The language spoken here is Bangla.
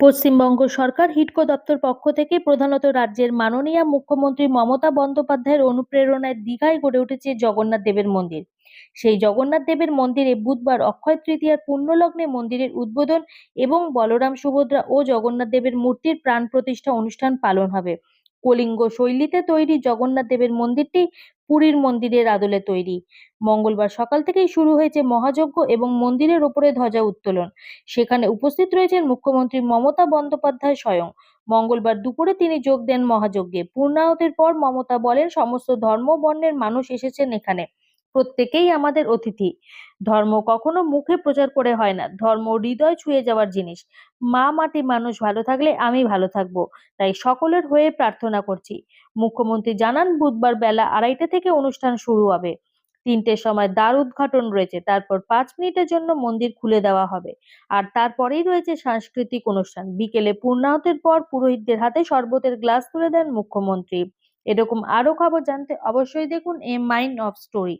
পশ্চিমবঙ্গ সরকার হিটকো দপ্তর পক্ষ থেকে প্রধানত রাজ্যের মাননীয় মুখ্যমন্ত্রী মমতা বন্দ্যোপাধ্যায়ের অনুপ্রেরণায় দীঘায় গড়ে উঠেছে জগন্নাথ দেবের মন্দির। সেই জগন্নাথ দেবের মন্দিরে বুধবার অক্ষয় তৃতীয়ার পুণ্যলগ্নে মন্দিরের উদ্বোধন এবং বলরাম সুভদ্রা ও জগন্নাথ দেবের মূর্তির প্রাণ প্রতিষ্ঠা অনুষ্ঠান পালন হবে। কলিঙ্গ শৈলীতে তৈরি জগন্নাথ দেবের মন্দিরটি পুরীর মন্দিরের আদলে তৈরি। মঙ্গলবার সকাল থেকেই শুরু হয়েছে মহাযজ্ঞ এবং মন্দিরের ওপরে ধ্বজা উত্তোলন। সেখানে উপস্থিত রয়েছেন মুখ্যমন্ত্রী মমতা বন্দ্যোপাধ্যায় স্বয়ং। মঙ্গলবার দুপুরে তিনি যোগ দেন মহাযজ্ঞে। পূর্ণাহতের পর মমতা বলেন, সমস্ত ধর্ম, বর্ণের মানুষ এসেছেন এখানে। প্রত্যেকেই আমাদের অতিথি। ধর্ম কখনো মুখে প্রচার করে হয় না। ধর্ম হৃদয় ছুঁয়ে যাওয়ার জিনিস। মা মাটি মানুষ ভালো থাকলে আমি ভালো থাকব। তাই সকলের হয়ে প্রার্থনা করছি। মুখ্যমন্ত্রী জানান, বুধবার বেলা আড়াইটা থেকে অনুষ্ঠান শুরু হবে। তিনটের সময় দ্বার উদ্ঘাটন রয়েছে। তারপর পাঁচ মিনিটের জন্য মন্দির খুলে দেওয়া হবে। আর তারপরেই রয়েছে সাংস্কৃতিক অনুষ্ঠান। বিকেলে পূর্ণাহতের পর পুরোহিতদের হাতে শরবতের গ্লাস তুলে দেন মুখ্যমন্ত্রী। এরকম আরও খবর জানতে অবশ্যই দেখুন এ মাইন্ড অফ স্টোরি।